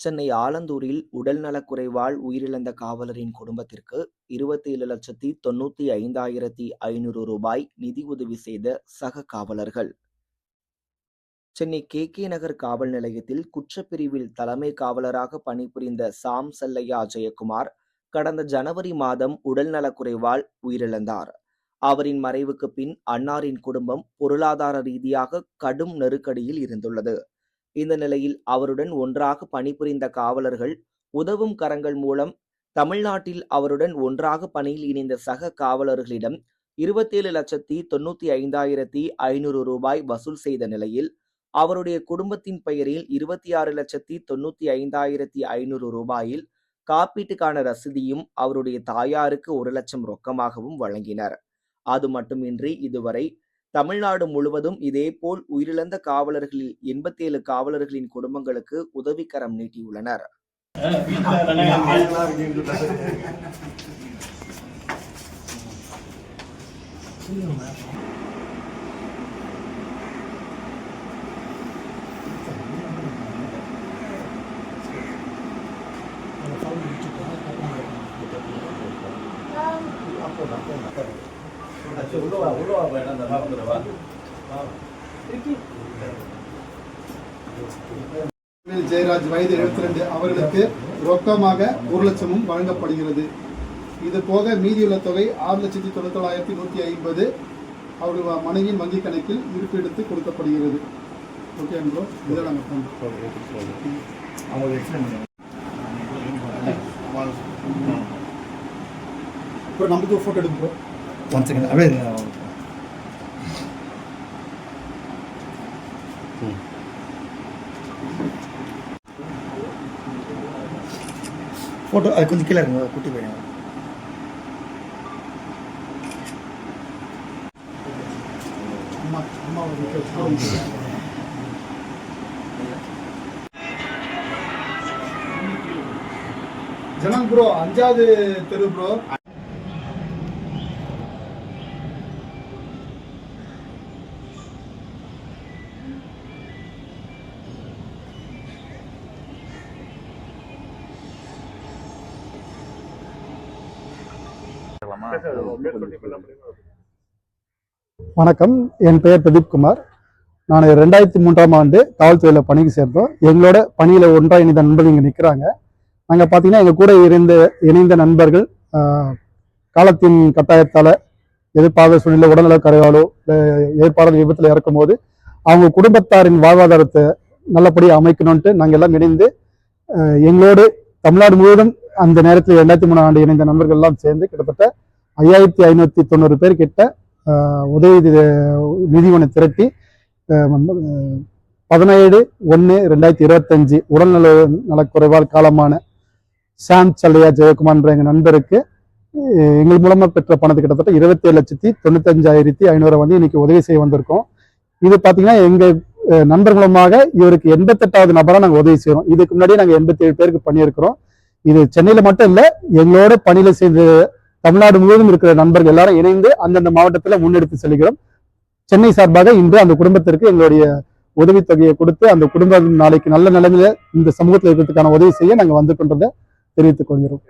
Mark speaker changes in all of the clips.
Speaker 1: சென்னை ஆலந்தூரில் உடல்நலக்குறைவால் உயிரிழந்த காவலரின் குடும்பத்திற்கு இருபத்தி ஏழு லட்சத்தி தொண்ணூத்தி ஐந்தாயிரத்தி ஐநூறு ரூபாய் நிதியுதவி செய்த சக காவலர்கள். சென்னை கே. கே. நகர் காவல் நிலையத்தில் குற்றப்பிரிவில் தலைமை காவலராக பணிபுரிந்த சாம் செல்லையா ஜெயக்குமார் கடந்த ஜனவரி மாதம் உடல்நலக்குறைவால் உயிரிழந்தார். அவரின் மறைவுக்கு பின் அன்னாரின் குடும்பம் பொருளாதார ரீதியாக கடும் நெருக்கடியில் இருந்துள்ளது. இந்த நிலையில் அவருடன் ஒன்றாக பணிபுரிந்த காவலர்கள் உதவும் கரங்கள் மூலம் தமிழ்நாட்டில் அவருடன் ஒன்றாக பணியில் இணைந்த சக காவலர்களிடம் இருபத்தேழு லட்சத்தி தொண்ணூத்தி ஐந்தாயிரத்தி ஐநூறு ரூபாய் வசூல் செய்த நிலையில் அவருடைய குடும்பத்தின் பெயரில் இருபத்தி ஆறு லட்சத்தி தொண்ணூத்தி ஐந்தாயிரத்தி ஐநூறு ரூபாயில் காப்பீட்டுக்கான ரசீதியும் அவருடைய தாயாருக்கு ஒரு லட்சம் ரொக்கமாகவும் வழங்கினர். அது மட்டுமின்றி இதுவரை தமிழ்நாடு முழுவதும் இதேபோல் உயிரிழந்த காவலர்களில் எண்பத்தேழு காவலர்களின் குடும்பங்களுக்கு உதவிக்கரம் நீட்டியுள்ளனர்.
Speaker 2: ஜெயராஜ் வயது 72 அவர்களுக்கு ரொக்கமாக ஒரு லட்சமும் வழங்கப்படுகிறது. இது போக மீதியுள்ள தொகை ஆறு லட்சத்தி தொண்ணூத்தொள்ளாயிரத்தி நூற்றி ஐம்பது. அவருடைய மனைவியின் வங்கி கணக்கில் இருப்பு எடுத்து கொடுக்கப்படுகிறது. ஓகே ப்ரோ இதை நாங்கள் பண்ணுறோம் ப்ரோ நமக்கு ஃபோட்டோ எடுக்கும் ப்ரோ
Speaker 3: ஒன் செகண்ட் அப்படியே இருங்க. ஃபோட்டோ அது கொஞ்சம் கீழே இருக்கும் குட்டி பையன்
Speaker 2: அம்மா ப்ரோ அஞ்சாவது தெரு ப்ரோ வணக்கம். என் பெயர் பிரதீப் குமார். நான் ரெண்டாயிரத்தி மூன்றாம் ஆண்டு காவல்துறையில் பணிக்கு சேர்ந்தோம். எங்களோட பணியில் ஒன்றாக இணைந்த நண்பர்கள் இங்கே நிற்கிறாங்க நாங்கள் பார்த்தீங்கன்னா எங்கள் கூட இருந்த இணைந்த நண்பர்கள் காலத்தின் கட்டாயத்தால் எதிர்பாராத சூழ்நிலை உடல்நல கரையாலோ இல்லை எதிர்பாராத விபத்தில் இறக்கும்போது அவங்க குடும்பத்தாரின் வாழ்வாதாரத்தை நல்லபடியாக அமைக்கணும்ட்டு நாங்கள் எல்லாம் இணைந்து எங்களோடு தமிழ்நாடு முழுவதும் அந்த நேரத்தில் ரெண்டாயிரத்தி மூணாம் ஆண்டு இணைந்த நண்பர்கள் எல்லாம் சேர்ந்து கிட்டத்தட்ட ஐயாயிரத்தி ஐநூற்றி தொண்ணூறு பேர் கிட்ட உதவி நிதிவனை திரட்டி பதினேழு ஒன்று ரெண்டாயிரத்தி இருபத்தஞ்சு உடல்நல நலக்குறைவால் காலமான சாம் சல்லையா ஜெயக்குமார்ன்ற எங்கள் நண்பருக்கு எங்கள் மூலமாக பெற்ற பணத்து கிட்டத்தட்ட இருபத்தேழு லட்சத்தி தொண்ணூத்தஞ்சாயிரத்தி ஐநூறு வந்து இன்னைக்கு உதவி செய்ய வந்திருக்கோம். இது பார்த்தீங்கன்னா எங்கள் நண்பர் மூலமாக இவருக்கு எண்பத்தெட்டாவது நபராக நாங்கள் உதவி செய்கிறோம் இதுக்கு முன்னாடி நாங்கள் எண்பத்தேழு பேருக்கு பண்ணியிருக்கிறோம். இது சென்னையில் மட்டும் இல்லை எங்களோட பணியில் செய்த தமிழ்நாடு முழுவதும் இருக்கிற நண்பர்கள் எல்லாரும் இணைந்து அந்தந்த மாவட்டத்தில் முன்னெடுத்து செல்கிறோம். சென்னை சார்பாக இன்று அந்த குடும்பத்திற்கு எங்களுடைய உதவித்தொகையை கொடுத்து அந்த குடும்பம் நாளைக்கு நல்ல நிலைமையில இந்த சமூகத்தில் இருக்கிறதுக்கான உதவி செய்ய நாங்கள் வந்து கொண்டதை தெரிவித்துக் கொள்கிறோம்.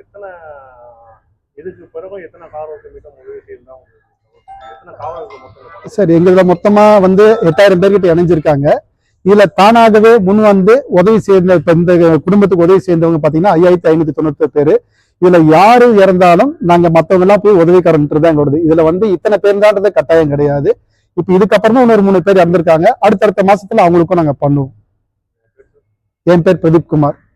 Speaker 2: சரி எங்கள மொத்தமா வந்து எட்டாயிரம் பேர்கிட்ட இணைஞ்சிருக்காங்க. இதுல தானாகவே முன் வந்து உதவி சேர்ந்த இப்ப இந்த குடும்பத்துக்கு உதவி சேர்ந்தவங்க பாத்தீங்கன்னா ஐயாயிரத்தி ஐநூத்தி தொண்ணூத்தி பேரு. இதுல யாரு இறந்தாலும் நாங்க மத்தவங்க எல்லாம் போய் உதவிக்காரன்றது எங்களோடது. இதுல வந்து இத்தனை பேர் தான்றது கட்டாயம் கிடையாது. இப்ப இதுக்கப்புறமா இன்னொரு மூணு பேர் இறந்திருக்காங்க. அடுத்தடுத்த மாசத்துல அவங்களுக்கும் நாங்க பண்ணுவோம். என் பேர் பிரதீப் குமார்.